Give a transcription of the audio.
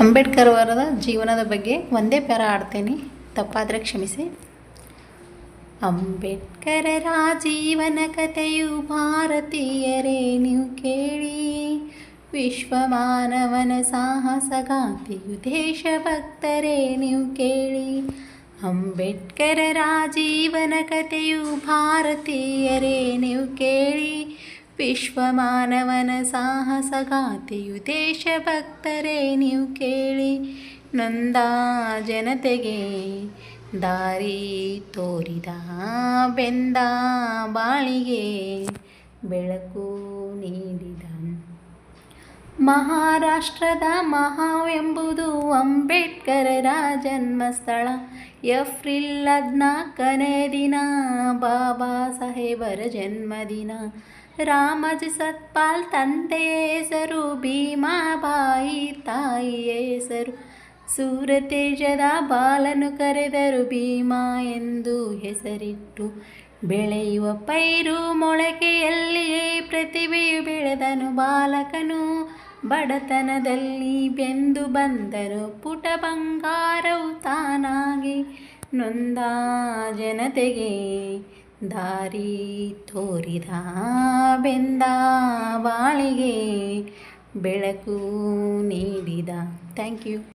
ಅಂಬೇಡ್ಕರ್ ಅವರ ಜೀವನದ ಬಗ್ಗೆ ಒಂದೇ ಪ್ಯಾರ ಆಡ್ತೇನೆ. ತಪ್ಪಾದರೆ ಕ್ಷಮಿಸಿ. ಅಂಬೇಡ್ಕರರ ಜೀವನ ಕಥೆಯು ಭಾರತೀಯರೇ ನೀವು ಕೇಳಿ. ವಿಶ್ವ ಮಾನವನ ಸಾಹಸಗಾಥೆಯು ದೇಶಭಕ್ತರೇ ನೀವು ಕೇಳಿ. ಅಂಬೇಡ್ಕರರ ಜೀವನ ಕಥೆಯು ಭಾರತೀಯರೇ ನೀವು ಕೇಳಿ. ವಿಶ್ವ ಸಾಹಸ ಸಾಹಸಗಾಥೆಯು ದೇಶಭಕ್ತರೇ ನೀವು ಕೇಳಿ. ನೊಂದ ಜನತೆಗೆ ದಾರಿ ತೋರಿದ ಬೆಂದ ಬಾಳಿಗೆ ಬೆಳಕು ನೀಡಿದ. ಮಹಾರಾಷ್ಟ್ರದ ಮಹಾವೆಂಬುದು ಅಂಬೇಡ್ಕರರ ಜನ್ಮಸ್ಥಳ. ಏಪ್ರಿಲ್ ಹದಿನಾಲ್ಕನೇ ದಿನ ಬಾಬಾ ಸಾಹೇಬರ ಜನ್ಮದಿನ. ರಾಮಜಿ ಸತ್ಪಾಲ್ ತಂದೆಯ ಹೆಸರು, ಭೀಮಾಬಾಯಿ ತಾಯಿಯ ಹೆಸರು. ಸೂರತೇಜದ ಬಾಲನು ಕರೆದರು, ಭೀಮಾ ಎಂದು ಹೆಸರಿಟ್ಟು. ಬೆಳೆಯುವ ಪೈರು ಮೊಳಕೆಯಲ್ಲಿಯೇ ಪ್ರತಿಭೆಯು ಬೆಳೆದನು, ಬಾಲಕನು ಬಡತನದಲ್ಲಿ ಬೆಂದು ಬಂದರು ಪುಟ ಬಂಗಾರವು ತಾನಾಗಿ ನೊಂದ ಜನತೆಗೆ ದಾರಿ ತೋರಿದ ಬೆಂದ ಬಾಳಿಗೆ ಬೆಳಕು ನೀಡಿದ. Thank you.